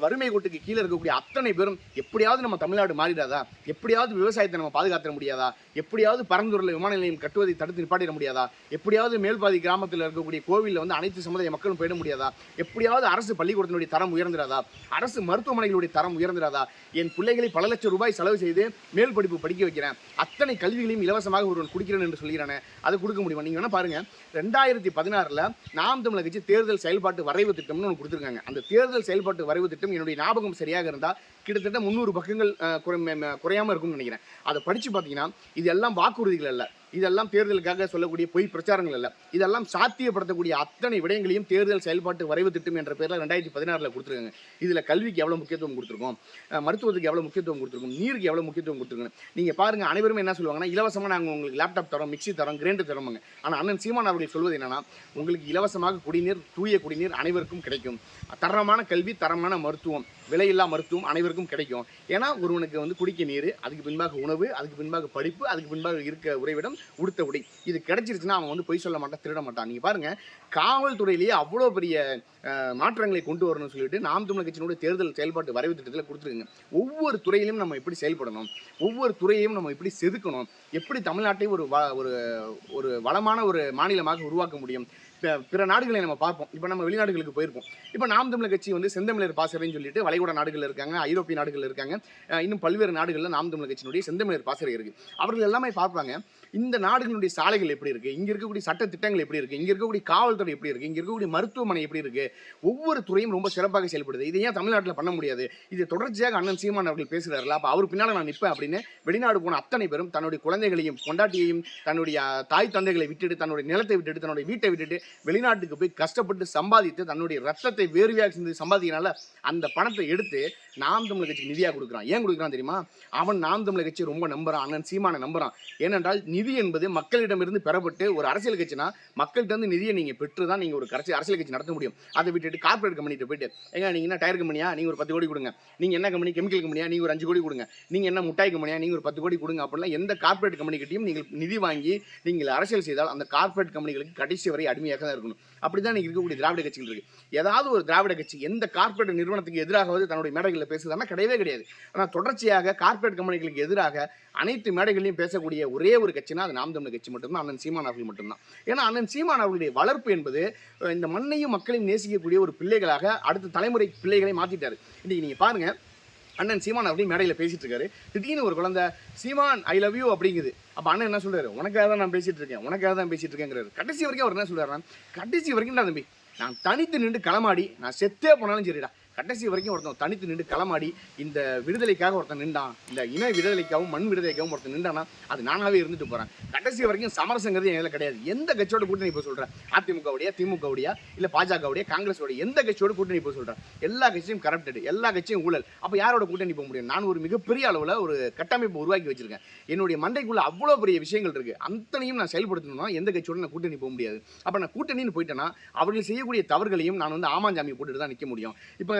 A: வறுமை கோட்டுக்கு கீழே இருக்கக்கூடிய அத்தனை பேரும் எப்படியாவது நம்ம தமிழ்நாடு மாறிடாதா? எப்படியாவது விவசாயத்தை நம்ம பாதுகாத்திட முடியாதா? எப்படியாவது பரந்தூரில் விமான நிலையம் கட்டுவதை தடுத்து நிப்பாட்டிட முடியாதா? எப்படியாவது மேல்பாதி கிராமத்தில் இருக்கக்கூடிய கோவிலில் வந்து அனைத்து சமுதாய மக்களும் போயிட முடியாதா? எப்படியாவது அரசு பள்ளிக்கூடத்தினுடைய தரம் உயர்ந்திராதா? அரசு மருத்துவமனைகளுடைய தரம் உயர்ந்திராதா? என் பிள்ளைகளை பல லட்சம் ரூபாய் செலவு செய்து மேல் படிப்பு படிக்க வைக்கிறேன். அத்தனை கல்விகளையும் இலவசமாக ஒருவன் குடிக்கிறேன் என்று சொல்கிறானே அதை கொடுக்க முடியுமா? நீங்கள் வேணால் பாருங்கள் ரெண்டாயிரத்தி பதினாறில் நாம் தமிழக கட்சி தேர்தல் செயல்பாட்டு வரைவு திட்டம்னு ஒன்று கொடுத்துருக்காங்க. அந்த தேர்தல் செயல்பாட்டு வரைவு திட்டம் என்னுடைய ஞாபகம் சரியாக இருந்தால் கிட்டத்தட்ட முந்நூறு பக்கங்கள் குறை- ம- குறையாம இருக்கும்னு நினைக்கிறேன். அதை படித்து பார்த்தீங்கன்னா இதெல்லாம் வாக்குறுதிகள் அல்ல. இதெல்லாம் தேர்தலுக்காக சொல்லக்கூடிய பொய் பிரச்சாரங்கள் அல்ல. இதெல்லாம் சாத்தியப்படுத்தக்கூடிய அத்தனை விடயங்களையும் தேர்தல் செயல்பாட்டு வரைவு திட்டம் என்ற பேரில் ரெண்டாயிரத்தி பதினாறில் கொடுத்துருக்காங்க. இதில் கல்விக்கு எவ்வளோ முக்கியத்துவம் கொடுத்துருக்கோம்? மருத்துவத்துக்கு எவ்வளோ முக்கியத்துவம் கொடுத்துருக்கோம்? நீருக்கு எவ்வளோ முக்கியத்துவம் கொடுத்துருக்கோம்? நீங்கள் பாருங்கள் அனைவரும் என்ன சொல்லுவாங்கன்னா இலவசமாக நாங்கள் உங்களுக்கு லேப்டாப் தரோம் மிக்ஸி தரோம் கிரைண்டர் தரோமுங்க ஆனால் அண்ணன் சீமான் அவர்கள் சொல்வது என்னன்னா உங்களுக்கு இலவசமாக குடிநீர் தூய குடிநீர் அனைவருக்கும் கிடைக்கும். தரமான கல்வி தரமான மருத்துவம். விலையில்லா மருத்துவம் அனைவருக்கும் கிடைக்கும். ஏன்னா ஒருவனுக்கு வந்து குடிக்க நீர் அதுக்கு பின்பாக உணவு அதுக்கு பின்பாக படிப்பு அதுக்கு பின்பாக இருக்க உறைவிடம் உடுத்த உடை. இது கிடைச்சிருச்சுன்னா அவன் வந்து பொய் சொல்ல மாட்டான் திருட மாட்டான் நீங்கள் பாருங்கள் காவல்துறையிலேயே அவ்வளோ பெரிய மாற்றங்களை கொண்டு வரணும்னு சொல்லிட்டு நாம் தமிழர் கட்சியினுடைய தேர்தல் செயல்பாட்டு வரைவு திட்டத்தில் கொடுத்துருங்க ஒவ்வொரு துறையிலும் நம்ம எப்படி செயல்படணும். ஒவ்வொரு துறையையும் நம்ம எப்படி செதுக்கணும். எப்படி தமிழ்நாட்டை ஒரு வ ஒரு ஒரு வளமான ஒரு மாநிலமாக உருவாக்க முடியும்? பிற நாடுகளை நம்ம பார்ப்போம். இப்போ நம்ம வெளிநாடுகளுக்கு போயிருப்போம். இப்போ நாம் தமிழர் கட்சி வந்து செந்தமிழர் பாசறைன்னு சொல்லிட்டு வளைகுடா நாடுகள் இருக்காங்க ஐரோப்பிய நாடுகள் இருக்காங்க. இன்னும் பல்வேறு நாடுகளில் நாம் தமிழர் கட்சியினுடைய செந்தமிழர் பாசறை இருக்கு. அவர்கள் எல்லாமே பார்ப்பாங்க இந்த நாடுகளுடைய சாலைகள் எப்படி இருக்கு? இங்க இருக்கக்கூடிய சட்ட திட்டங்கள் எப்படி இருக்கு? இங்க இருக்கக்கூடிய காவல்துறை எப்படி இருக்கு? இங்க இருக்கக்கூடிய மருத்துவமனை எப்படி இருக்கு? ஒவ்வொரு துறையும் ரொம்ப சிறப்பாக செயல்படுது. இதை ஏன் தமிழ்நாட்டில் பண்ண முடியாது? இது தொடர்ச்சியாக அண்ணன் சீமான் அவர்கள் பேசுகிறார்கள் அப்போ அவர் பின்னால் நான் நிற்பேன் அப்படின்னு வெளிநாடு போன அத்தனை பேரும் தன்னுடைய குழந்தைகளையும் கொண்டாட்டியையும் தன்னுடைய தாய் தந்தைகளை விட்டுட்டு தன்னுடைய நிலத்தை விட்டுட்டு தன்னுடைய வீட்டை விட்டுட்டு வெளிநாட்டுக்கு போய் கஷ்டப்பட்டு சம்பாதித்து தன்னுடைய ரத்தத்தை வேர்வையாக செஞ்சு சம்பாதிக்கனால அந்த பணத்தை எடுத்து நாம் தமிழர் கட்சிக்கு நிதியாக கொடுக்குறான். ஏன் கொடுக்குறான் தெரியுமா? அவன் நாம் தமிழக கட்சி ரொம்ப நம்புறான் அண்ணன் சீமானை நம்புறான். ஏனென்றால் நிதி நிதி என்பது மக்களிடமிருந்து பெறப்பட்டு ஒரு அரசியல் கட்சினா மக்கள்கிட்ட இருந்து நிதியை நீங்கள் பெற்று தான் நீங்கள் ஒரு கட்சி அரசியல் கட்சி நடத்த முடியும். அதை விட்டுட்டு கார்ப்பரேட் கம்பெனிட்டு போயிட்டு ஏங்க நீங்கள் என்ன டயர் கம்பெனியா நீங்கள் ஒரு பத்து கோடி கொடுங்க. நீங்கள் என்ன கம்பெனி கெமிக்கல் கம்பெனியா நீங்கள் ஒரு அஞ்சு கோடி கொடுங்க. நீங்கள் என்ன முட்டாய் கம்பெனியா நீங்க ஒரு பத்து கோடி கொடுங்க. அப்படிலாம் எந்த கார்ப்பரேட் கம்பெனிக்கிட்டையும் நீங்கள் நிதி வாங்கி நீங்கள் அரசியல் செய்தால் அந்த கார்ப்பரேட் கம்பெனிகளுக்கு கடைசி வரை அடிமையாக தான் இருக்கணும். அப்படிதான் நீங்க இருக்கக்கூடிய திராவிட கட்சிகள் இருக்கு. ஏதாவது ஒரு திராவிட கட்சி எந்த கார்ப்பரேட் நிறுவனத்துக்கு எதிராகவது தன்னுடைய மேடைகளில் பேசுதானா கிடையவே கிடையாது. ஆனால் தொடர்ச்சியாக கார்ப்பரேட் கம்பெனிகளுக்கு எதிராக அனைத்து மேடைகளையும் பேசக்கூடிய ஒரே ஒரு கட்சினா அது நாம் தமிழ் கட்சி மட்டும்தான். அண்ணன் சீமான் அவர்கள் மட்டும்தான். ஏன்னா அண்ணன் சீமான் அவர்களுடைய வளர்ப்பு என்பது இந்த மண்ணையும் மக்களையும் நேசிக்கக்கூடிய ஒரு பிள்ளைகளாக அடுத்த தலைமுறை பிள்ளைகளை மாற்றிட்டார் இன்னைக்கு நீங்க பாருங்க அண்ணன் சீமான் அப்படி மேடையில் பேசிட்டு இருக்காரு. திடீர்னு ஒரு குழந்தை சீமான் ஐ லவ் யூ அப்படிங்குது. அப்போ அண்ணன் என்ன சொல்றாரு? உனக்காக தான் நான் பேசிட்டு இருக்கேன். உனக்காக தான் பேசிட்டு இருக்கேங்கிறாரு. கடைசி வரைக்கும் அவர் என்ன சொல்றாருன்னா கடைசி வரைக்கும் தான் தம்பி நான் தனித்து நின்று களமாடி நான் செத்தே போனாலும் சரிடா. கடைசி வரைக்கும் ஒருத்தன் தனித்து நின்று களமாடி இந்த விடுதலைக்காக ஒருத்தன் நின்றான் இந்த இன விடுதலைக்காகவும் மண் விடுதலைக்காகவும் ஒருத்தன் நின்றானா அது நானாகவே இருந்துட்டு போகிறேன் கடைசி வரைக்கும் சமரசங்கிறது என் கிடையாது. எந்த கட்சியோட கூட்டணி இப்போ சொல்கிறேன் அதிமுகவுடைய திமுகவுடைய இல்லை பாஜகவுடைய காங்கிரஸோட எந்த கட்சியோட கூட்டணி இப்போ சொல்கிறேன் எல்லா கட்சியும் கரப்டடு எல்லா கட்சியும் ஊழல். அப்போ யாரோட கூட்டணி போக முடியும்? நான் ஒரு மிகப்பெரிய அளவில் ஒரு கட்டமைப்பு உருவாக்கி வச்சிருக்கேன். என்னுடைய மண்டைக்குள்ள அவ்வளோ பெரிய விஷயங்கள் இருக்குது அத்தனையும் நான் செயல்படுத்தணும்னா எந்த கட்சியோட நான் கூட்டணி போக முடியாது. அப்போ நான் கூட்டணின்னு போயிட்டேன்னா அவர்கள் செய்யக்கூடிய தவறுகளையும் நான் வந்து ஆமாஞ்சாமி போட்டுட்டு தான் நிற்க முடியும். இப்போ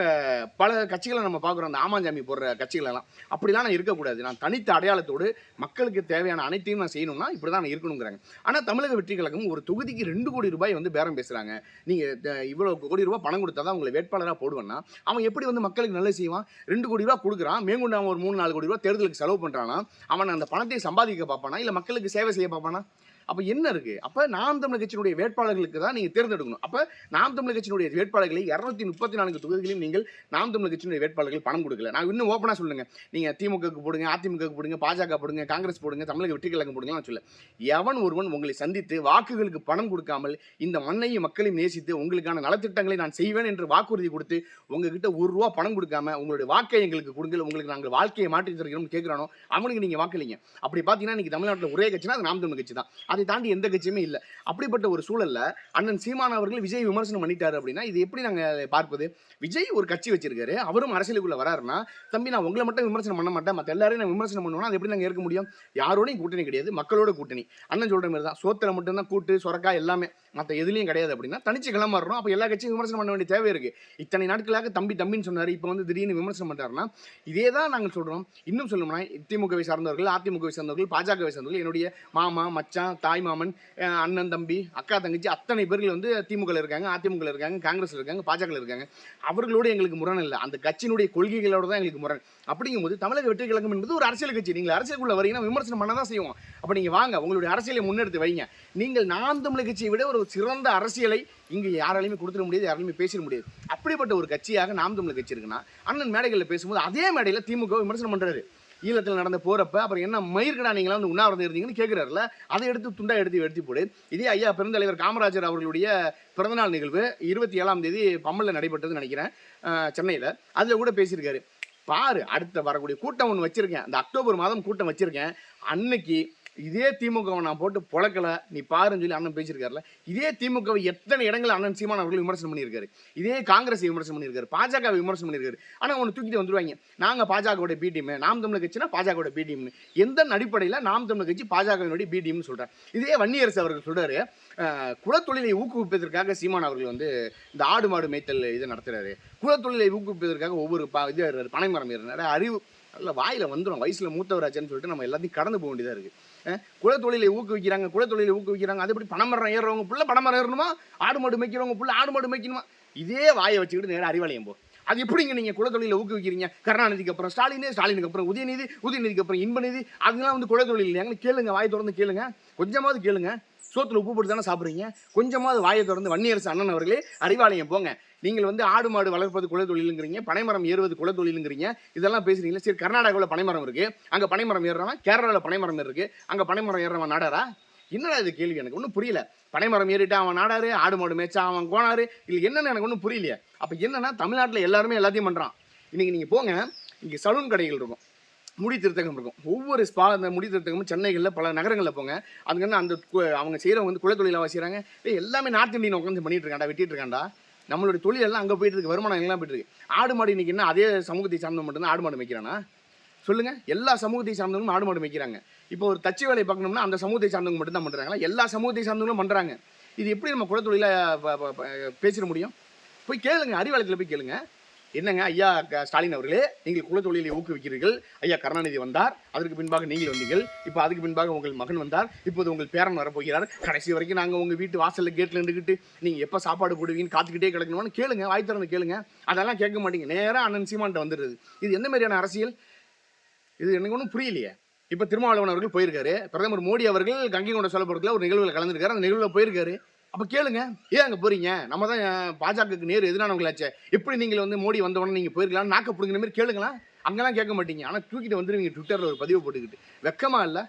A: பல கட்சிகளை நம்ம பார்க்குறோம். அந்த ஆமாஞ்சாமி போடுற கட்சிகளெல்லாம். அப்படிலாம் நான் இருக்கக்கூடாது. நான் தனித்த அடையாளத்தோடு மக்களுக்கு தேவையான அனைத்தையும் நான் செய்யணும்னா இப்படி தான் நான் இருக்கணுங்கிறாங்க. ஆனால் தமிழக வெற்றி கழகம் ஒரு தொகுதிக்கு ரெண்டு கோடி ரூபாய் வந்து பேரம் பேசுகிறாங்க நீங்கள் இவ்வளோ கோடி ரூபாய் பணம் கொடுத்தா தான் உங்களை வேட்பாளராக போடுவேன்னா அவன் எப்படி வந்து மக்களுக்கு நல்லது செய்வான்? ரெண்டு கோடி ரூபா கொடுக்குறான். மேங்கொண்டு அவன் ஒரு மூணு நாலு கோடி ரூபா தேர்தலுக்கு செலவு பண்ணுறானா அவன் அந்த பணத்தை சம்பாதிக்க பார்ப்பானா? இல்லை மக்களுக்கு சேவை செய்ய பார்ப்பானா? அப்போ என்ன இருக்குது அப்போ நாம் தமிழ் கட்சியினுடைய வேட்பாளர்களுக்கு தான் நீங்கள் தேர்ந்தெடுக்கணும். அப்போ நாம் தமிழ் கட்சியினுடைய வேட்பாளர்களை இரநூத்தி முப்பத்தி நான்கு தொகுதிகளையும் நீங்கள் நாம் தமிழ் கட்சியினுடைய வேட்பாளர்கள் பணம் கொடுக்கல. நான் இன்னும் ஓப்பனாக சொல்லுங்கள் நீங்கள் திமுகவுக்கு போடுங்க அதிமுகவுக்கு போடுங்க பாஜக போடுங்க காங்கிரஸ் போடுங்க தமிழக வெற்றி கழகம் போடுங்க நான் சொல்ல எவன் ஒருவன் உங்களை சந்தித்து வாக்குகளுக்கு பணம் கொடுக்காமல் இந்த மண்ணையும் மக்களையும் நேசித்து உங்களுக்கான நலத்திட்டங்களை நான் செய்வேன் என்று வாக்குறுதி கொடுத்து உங்ககிட்ட ஒரு ரூபா பணம் கொடுக்காம உங்களுடைய வாக்கை எங்களுக்கு கொடுங்க உங்களுக்கு நாங்கள் வாழ்க்கையை மாற்றி தருகிறோம்னு கேட்குறானோ அவனுக்கு நீங்கள் வாக்களிங்க. அப்படி பார்த்தீங்கன்னா இன்னைக்கு தமிழ்நாட்டில் ஒரே கட்சினா அது நாம் தமிழ் கட்சி தான். அதை தாண்டி எந்த கட்சியுமே இல்லை. அப்படிப்பட்ட ஒரு சூழல்ல அண்ணன் சீமான் அவர்கள் விஜய் விமர்சனம் பண்ணிட்டாரு அப்படின்னா இது எப்படி நாங்கள் பார்ப்பது? விஜய் ஒரு கட்சி வச்சிருக்காரு அவரும் அரசியலுக்குள்ள வராருன்னா தம்பி நான் உங்களை மட்டும் விமர்சனம் பண்ண மாட்டேன் மற்ற எல்லாரையும் நான் விமர்சனம் பண்ணுவோம்னா அது எப்படி நாங்கள் ஏற்க முடியும்? யாரோடையும் கூட்டணி கிடையாது மக்களோட கூட்டணி. அண்ணன் சொல்ற மாதிரி தான். சோத்துல மட்டும்தான் கூட்டு சொரக்கா எல்லாமே. மற்ற எதுலையும் கிடையாது அப்படின்னா தனிச்சு கிளம்புறோம் அப்போ எல்லா கட்சியும் விமர்சனம் பண்ண வேண்டிய தேவை இருக்கு. இத்தனை நாட்களாக தம்பி தம்பின்னு சொன்னாரு இப்போ வந்து திடீர்னு விமர்சனம் பண்ணுறாருன்னா இதே தான் நாங்கள் சொல்றோம். இன்னும் சொல்லணும்னா திமுகவை சார்ந்தவர்கள் அதிமுகவை சார்ந்தவர்கள் பாஜகவை சார்ந்தவர்கள் என்னுடைய மாமா மச்சான் தாய் மாமன் அண்ணன் தம்பி அக்கா தங்கச்சி அத்தனை பேர்கள் வந்து திமுக இருக்காங்க அதிமுக இருக்காங்க காங்கிரஸ் இருக்காங்க பாஜக இருக்காங்க. அவர்களோடு எங்களுக்கு முரண் இல்லை. அந்த கட்சியினுடைய கொள்கைகளோடு தான் எங்களுக்கு முரண். அப்படிங்கும்போது தமிழக வெற்றி கழகம் என்பது ஒரு அரசியல் கட்சி. நீங்கள் அரசியலுக்குள்ள வரீங்கன்னா விமர்சனம் பண்ண தான் செய்வோம். அப்போ நீங்கள் வாங்க உங்களுடைய அரசியலை முன்னெடுத்து வைங்க. நீங்கள் நாம் தமிழக கட்சியை விட ஒரு சிறந்த அரசியலை இங்கே யாராலையுமே கொடுத்துட முடியாது யாராலையுமே பேசிட முடியாது. அப்படிப்பட்ட ஒரு கட்சியாக நாம் தமிழர் கட்சி இருக்குன்னா அண்ணன் மேடைகளில் பேசும்போது அதே மேடையில் திமுக விமர்சனம் பண்ணுறாரு ஈழத்தில் நடந்த போறப்ப அப்புறம் என்ன மயிர்கடா நீங்களாம் வந்து உண்ணாவிரதம் இருந்தீங்கன்னு கேட்குறாருல அதை எடுத்து துண்டா எடுத்து எடுத்து போடு. இதே ஐயா பெருந்தலைவர் காமராஜர் அவர்களுடைய பிறந்தநாள் நிகழ்வு இருபத்தி ஏழாம் தேதி பம்மலில் நடைபெற்றதுன்னு நினைக்கிறேன் சென்னையில். அதில் கூட பேசியிருக்காரு. பாரு அடுத்த வரக்கூடிய கூட்டம் ஒன்று வச்சுருக்கேன். அந்த அக்டோபர் மாதம் கூட்டம் வச்சுருக்கேன். அன்னைக்கு இதே திமுகவை நான் போட்டு புழக்கல நீ பாருன்னு சொல்லி அண்ணன் பேசியிருக்காருல இதே திமுகவை எத்தனை இடங்கள் அண்ணன் சீமான் அவர்கள் விமர்சனம் பண்ணியிருக்காரு? இதே காங்கிரஸ் விமர்சனம் பண்ணியிருக்காரு பாஜக விமர்சனம் பண்ணியிருக்காரு. ஆனால் ஒன்று தூக்கிட்டு வந்துருவாங்க. நாங்கள் பாஜகவோட பி டீம் நாம் தமிழ் கட்சினா பாஜகவோட பி டீம்னு எந்த அடிப்படையில் நாம் தமிழ் கட்சி பாஜகவினுடைய பி டீம்னு சொல்கிறேன் இதே வன்னியரசு அவர்கள் சொல்கிறாரு குலத்தொழிலை ஊக்குவிப்பதற்காக சீமான் அவர்கள் வந்து இந்த ஆடு மாடு மேய்த்தல் இதை நடத்துறாரு. குலத்தொழிலை ஊக்குவிப்பதற்காக ஒவ்வொரு ப இது பனைமரம் ஏறினார் அறிவு நல்ல வாயில் வந்துடும் வயசில் மூத்தவராச்சேன்னு சொல்லிட்டு நம்ம எல்லாத்தையும் கடந்து போக வேண்டியதாக இருக்குது குலத்தொழிலை ஊக்குவிக்கிறாங்க குலத்தொழிலை ஊக்குவிக்கிறாங்க. அது எப்படி பனைமரம் ஏறுறவங்க புள்ள மரம் ஏறணுமா? ஆடு மாடு மேய்க்கிறவங்க புள்ள ஆடு மாடு மேய்க்கணுமா? இதே வாயை வச்சுக்கிட்டு நேரம் அறிவாலயம் போ. அது எப்படிங்க நீங்கள் குலத்தொழிலை ஊக்குவிக்கிறீங்க? கருணாநிதிக்கு அப்புறம் ஸ்டாலின் ஸ்டாலினுக்கு அப்புறம் உதயநிதி உதயநிதிக்கு அப்புறம் இன்பநிதி அதெல்லாம் வந்து குலத்தொழில் இல்லையாங்கன்னு கேளுங்க வாய் திறந்து கேளுங்க. கொஞ்சமாவது கேளுங்க. சோத்துல உப்பு போட்டு தானே சாப்பிட்றீங்க? கொஞ்சமாவது வாயை தொடர்ந்து வன்னியரசு அண்ணன் அவர்களே அறிவாலயம் போங்க. நீங்கள் வந்து ஆடு மாடு வளர்ப்பது குலத்தொழிலுங்கிறீங்க பனைமரம் ஏறுவது குலத்தொழிலுங்கிறீங்க இதெல்லாம் பேசுறீங்களா? சரி கர்நாடகாவில் பனைமரம் இருக்கு. அங்கே பனைமரம் ஏறுறவன் கேரளாவில் பனைமரம் இருக்கு. அங்கே பனைமரம் ஏறுறவன் நாடாரா? என்னடா இது கேள்வி எனக்கு? ஒன்றும் புரியல. பனைமரம் ஏறிட்டு அவன் நாடாரு ஆடு மாடு மேய்ச்சா அவன் கோனாரு. இல்லை என்னென்னு எனக்கு ஒன்றும் புரியலையே. அப்போ என்னன்னா தமிழ்நாட்டில் எல்லாருமே எல்லாத்தையும் பண்ணுறான் இன்னைக்கு நீங்கள் போங்க இங்கே சலூன் கடைகள் இருக்கும். முடி திருத்தகம் இருக்கும். ஒவ்வொரு ஸ்பா அந்த முடி திருத்தகமும் சென்னைகளில் பல நகரங்களில் போங்க. அதுக்கு அந்த கு- அவங்க செய்கிறவங்க வந்து குலத்தொழிலாக செய்கிறாங்க ஏய் எல்லாமே நார்த் இந்தியன் உட்காந்து பண்ணிட்டு இருக்காண்டா வெட்டிட்டு இருக்காண்டா நம்மளுடைய தொழில் எல்லாம் அங்கே போயிட்டு இருக்கு வருமானம் எல்லாம் போயிட்டு இருக்கு? ஆடு மாடு இன்னைக்கு என்ன அதே சமூகத்தை சார்ந்தவங்க மட்டும்தான் ஆடு மாடு மேய்க்கிறானா? சொல்லுங்கள் எல்லா சமூகத்தை சார்ந்தவங்களும் ஆடு மாடு மேய்க்கிறாங்க. இப்போ ஒரு தச்சு வேலையை பார்க்கணும்னா அந்த சமூகத்தை சார்ந்தவங்க மட்டும் தான் பண்றாங்களா? எல்லா சமூகத்தை சார்ந்தவங்களும் பண்ணுறாங்க இது எப்படி நம்ம குலத்தொழில பேசிட முடியும்? போய் கேளுங்க அறிவாளத்தில் போய் கேளுங்க. என்னங்க ஐயா ஸ்டாலின் அவர்களே நீங்கள் குலத்தொழிலை ஊக்குவிக்கிறீர்கள். ஐயா கருணாநிதி வந்தார். அதற்கு பின்பாக நீங்கள் வந்தீர்கள். இப்போ அதுக்கு பின்பாக உங்கள் மகன் வந்தார். இப்போது உங்கள் பேரன் வரப்போகிறார். கடைசி வரைக்கும் நாங்கள் உங்கள் வீட்டு வாசலில் கேட்டில் இருந்துக்கிட்டு நீங்கள் எப்போ சாப்பாடு போடுவீங்கன்னு காத்துக்கிட்டே கிடக்கணும்னு கேளுங்க வாய் திறந்து கேளுங்க. அதெல்லாம் கேட்க மாட்டீங்க. நேராக அண்ணன் சீமான்ட்ட வந்துடுது இது எந்த மாதிரியான அரசியல்? இது எனக்கு ஒன்றும் புரியலையே. இப்போ திருமாவளவன் அவர்கள் போயிருக்காரு. பிரதமர் மோடி அவர்கள் கங்கை கொண்ட சோழபுரத்தில் ஒரு நிகழ்வில் கலந்துருக்காரு. அந்த நிகழ்வில் போயிருக்காரு. அப்போ கேளுங்க. ஏன் அங்கே போறீங்க? நம்ம தான் பாஜகவுக்கு நேர் எதிரானவங்களாச்சே. எப்படி நீங்கள் வந்து மோடி வந்த உடனே நீங்கள் போயிருக்கலாம் நாக்க பிடிங்கிற மாதிரி கேளுங்களா? அங்கெல்லாம் கேட்க மாட்டீங்க. ஆனால் தூக்கிட்டு வந்துடுவீங்க ட்விட்டரில் ஒரு பதிவு போட்டுக்கிட்டு. வெக்கமாக இல்லை.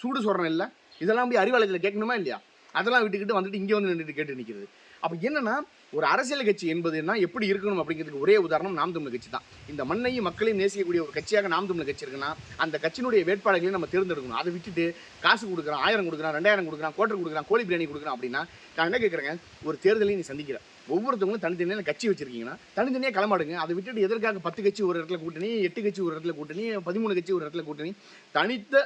A: சூடு சொல்கிறேன் இல்லை. இதெல்லாம் போய் அறிவாளத்தில் கேட்கணுமா இல்லையா? அதெல்லாம் விட்டுக்கிட்டு வந்துட்டு இங்கே வந்து நின்றுட்டு கேட்டு நிற்கிறது. அப்போ என்னன்னா ஒரு அரசியல் கட்சி என்பதுன்னா எப்படி இருக்கணும் அப்படிங்கிறதுக்கு ஒரே உதாரணம் நாம் தமிழ் கட்சி தான். இந்த மண்ணையும் மக்களையும் நேசிக்கக்கூடிய ஒரு கட்சியாக நாம் தமிழ் கட்சி இருக்குன்னா அந்த கட்சியினுடைய வேட்பாளர்களையும் நம்ம தேர்ந்தெடுக்கணும். அதை விட்டுட்டு காசு கொடுக்குறான் ஆயிரம் கொடுக்குறான் ரெண்டாயிரம் கொடுக்குறான் கோட்டர் கொடுக்குறான் கோழி பிரியாணி கொடுக்குறான் அப்படின்னா நான் என்ன கேட்குறேங்க ஒரு தேர்தலையும் நீ சந்திக்கிற. ஒவ்வொருத்தவங்களும் தனித்தனியாக கட்சி வச்சிருக்கீங்கன்னா தனித்தனியாக களமாடுங்க. அதை விட்டுட்டு எதற்காக பத்து கட்சி ஒரு இடத்துல கூட்டணி எட்டு கட்சி ஒரு இடத்துல கூட்டணி பதிமூணு கட்சி ஒரு இடத்துல கூட்டணி தனித்த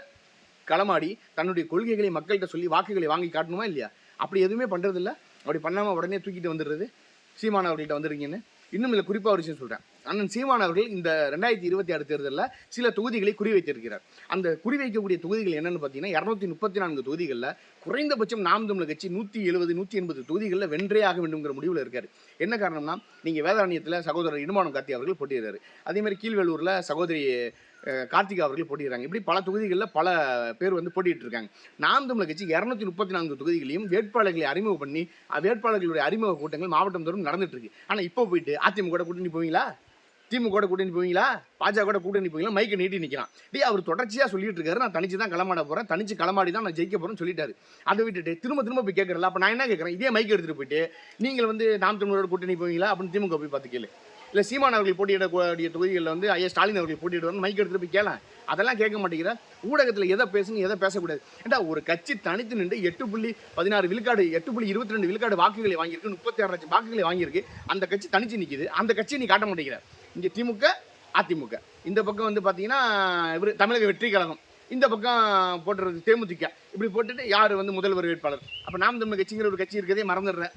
A: களமாடி தன்னுடைய கொள்கைகளை மக்கள்கிட்ட சொல்லி வாக்குகளை வாங்கி காட்டணுமா இல்லையா? அப்படி எதுவுமே பண்ணுறதில்ல அப்படி பண்ணாமல் உடனே தூக்கிட்டு வந்துடுறது. சீமான் அவர்கள்ட்ட வந்துருங்கன்னு இன்னும் இதில் குறிப்பாக ஒரு விஷயம் சொல்கிறேன் அண்ணன் சீமான் அவர்கள் இந்த ரெண்டாயிரத்தி இருபத்தி ஆறு தேர்தலில் சில தொகுதிகளை குறிவைத்திருக்கிறார். அந்த குறிவைக்கக்கூடிய தொகுதிகள் என்னென்னு பார்த்தீங்கன்னா இரநூத்தி முப்பத்தி நான்கு தொகுதிகளில் குறைந்தபட்சம் நாம் தமிழர் கட்சி நூற்றி எழுபது நூற்றி எண்பது தொகுதிகளில் வென்றே ஆக வேண்டும்ங்கிற முடிவில் இருக்கார். என்ன காரணம்னா நீங்கள் வேதாரண்யத்தில் சகோதரர் இடுமானம் காத்தி அவர்கள் போட்டியிடுறாரு. அதேமாதிரி கீழ்வேலூரில் சகோதரி கார்த்திகா அவர்கள் போட்டியிடுறாங்க. இப்படி பல தொகுதிகளில் பல பேர் வந்து போட்டிட்டு இருக்காங்க நாம் தமிழர் கட்சி இரநூத்தி முப்பத்தி நான்கு தொகுதிகளையும் வேட்பாளர்களை அறிமுகம் பண்ணி வேட்பாளர்களுடைய அறிமுக கூட்டங்கள் மாவட்டம் தோறும் நடந்துட்டு இருக்கு ஆனால் இப்போ போயிட்டு அதிமுக கூட்டணி போவீங்களா? திமுக கூட கூட்டணி போவீங்களா? பாஜக கூட கூட்டணி போவீங்களா? மைக்கை நீட்டி நிற்கிறான் டேய் அவர் தொடர்ச்சியாக சொல்லிட்டு இருக்காரு நான் தனிச்சு தான் களமாட போறேன். தனிச்சு களமாடி தான் நான் ஜெயிக்க போறேன்னு சொல்லிட்டாரு. அதை விட்டுட்டு திரும்ப திரும்ப போய் கேட்கறல அப்போ நான் என்ன கேட்குறேன் இதே மைக் எடுத்துட்டு போயிட்டு நீங்கள் வந்து நாம் தமிழரோட கூட்டணி போவீங்களா? அப்படின்னு திமுக போய் பார்த்து கேளு. இல்லை சீமான் அவர்கள் போட்டியிடக்கூடிய தொகுதிகளில் வந்து ஐயா ஸ்டாலின் அவர்கள் போட்டியிடுவாங்க மைக் எடுத்துட்டு போய் கேள. அதெல்லாம் கேட்க மாட்டேங்கிற. ஊடகத்தில் எதை பேசணும் எதை பேசக்கூடாது. ஏண்டா ஒரு கட்சி தனித்து நின்று எட்டு புள்ளி பதினாறு விழுக்காடு எட்டு புள்ளி இருபத்தி ரெண்டு விழுக்காடு வாக்குகளை வாங்கியிருக்கு முப்பத்தி ஆறு லட்சம் வாக்குகளை வாங்கியிருக்கு. அந்த கட்சி தனிச்சு நிற்கிது அந்த கட்சியை நீ காட்ட மாட்டேங்கிற. இங்கே திமுக அதிமுக. இந்த பக்கம் வந்து பார்த்தீங்கன்னா இவர் தமிழக வெற்றி கழகம். இந்த பக்கம் போட்டுறது தேமுதிக. இப்படி போட்டுட்டு யார் வந்து முதல்வர் வேட்பாளர்? அப்போ நாம் தமிழ் கட்சிங்கிற ஒரு கட்சி இருக்கிறதே மறந்துடுறேன்.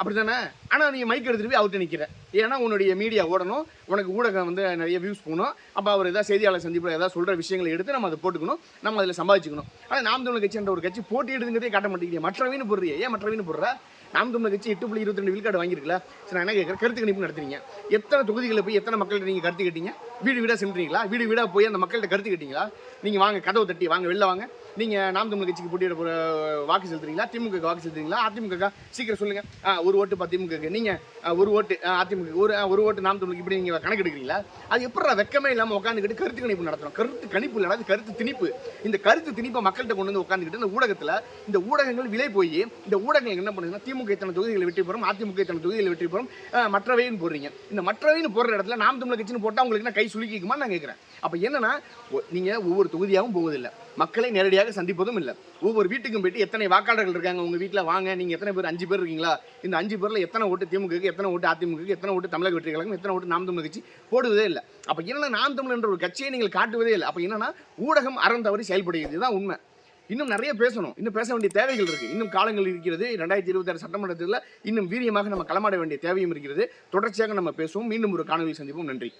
A: அப்படி தானே ஆனால் நீ மைக் எடுத்துட்டு போய் அவர்கிட்ட நிற்கிற ஏன்னா உன்னுடைய மீடியா ஓடணும். உனக்கு ஊடகம் வந்து நிறைய வியூஸ் போகணும். அப்போ அவர் ஏதாவது செய்தியாளர் சந்திப்பில் ஏதாவது சொல்கிற விஷயங்களை எடுத்து நம்ம அதை போட்டுக்கணும். நம்ம அதில் சம்பாதிச்சுக்கணும். ஆனால் நாம் தமிழ் கட்சின்ற ஒரு கட்சி போட்டியிடுங்கிறதே காட்ட மாட்டேங்கிறீங்க மற்றவன்னு போடுறிய. ஏன் மற்றவன்னு போடுற? நாம் தமிழ் கட்சி எட்டு புள்ளி இருபத்தி ரெண்டு விழுக்காடு வாங்கியிருக்கல சரி நான் என்ன கேட்குறேன் கருத்து கணிப்பு நடத்துறீங்க. எத்தனை தொகுதிகளில் போய் எத்தனை மக்கள்கிட்ட நீங்கள் கருத்து கேட்டீங்க? வீடு வீடாக சென்றீங்களா வீடு வீடாக போய் அந்த மக்கள்கிட்ட கருத்து கேட்டீங்களா? நீங்கள் வாங்க கதவை தட்டி வாங்க வெளில வாங்க. நீங்கள் நாம் தமிழ் கட்சிக்கு போட்டியிட போகிற வாக்கு செலுத்துறீங்களா? திமுக வாக்கு செலுத்துறீங்களா? அதிமுக சீக்கிரம் சொல்லுங்கள் ஆ ஒரு ஓட்டு பா திமுக நீங்கள் ஒரு ஓட்டு அதிமுக ஒரு ஒரு ஓட்டு நாம் தமிழுக்கு இப்படி நீங்கள் கணக்கு எடுக்கிறீங்களா? அது எப்படி வெக்கமே இல்லாமல் உட்காந்துக்கிட்டு கருத்து கணிப்பு நடத்தணும். கருத்து கணிப்பு இல்லை அது கருத்து திணிப்பு. இந்த கருத்து திணிப்பை மக்கள்கிட்ட கொண்டு வந்து உட்காந்துக்கிட்டு இந்த ஊடகத்தில் இந்த ஊடகங்கள் விலை போய் இந்த ஊடகங்கள் என்ன பண்ணுதுன்னா திமுக இத்தனை தொகுதிகளை வெற்றி பெறும் அதிமுக இத்தனை தொகுதிகளை வெற்றி பெறும் அஹ், மற்றவைன்னு போடுறீங்க. இந்த மற்றவைன்னு போடுற இடத்துல நாம் தமிழர் கட்சின்னு போட்டால் உங்களுக்கு என்ன கை சுலுக்கிக்குமா நான் கேட்குறேன் அப்போ என்னன்னா நீங்கள் ஒவ்வொரு தொகுதியாகவும் போவதில்லை. மக்களை நேரடியாக சந்திப்பதும் இல்லை. ஒவ்வொரு வீட்டுக்கும் போயிட்டு எத்தனை வாக்காளர்கள் இருக்காங்க உங்க வீட்டில் வாங்க நீங்கள் எத்தனை பேர் அஞ்சு பேர் இருக்கீங்களா? இந்த அஞ்சு பேரில் எத்தனை ஓட்டு திமுகக்கு எத்தனை ஓட்டு அதிமுக எத்தனை ஓட்டு தமிழக வெற்றி கழகம் எத்தனை ஓட்டு நாம் தமிழ் கட்சி போடுவதே இல்லை. அப்போ என்னென்னா நாம் தமிழ் என்ற ஒரு கட்சியை நீங்கள் காட்டுவதே இல்லை. அப்போ என்னன்னா ஊடகம் அறம் தவறி செயல்படுகிறது. இதுதான் உண்மை. இன்னும் நிறைய பேசணும். இன்னும் பேச வேண்டிய தேவைகள் இருக்கு. இன்னும் காலங்கள் இருக்கிறது. ரெண்டாயிரத்தி இருபத்தாறு சட்டமன்றத்தில் இன்னும் வீரியமாக நம்ம களமாட வேண்டிய தேவையும் இருக்கிறது. தொடர்ச்சியாக நம்ம பேசுவோம். மீண்டும் ஒரு காணொலி சந்திப்போம். நன்றி.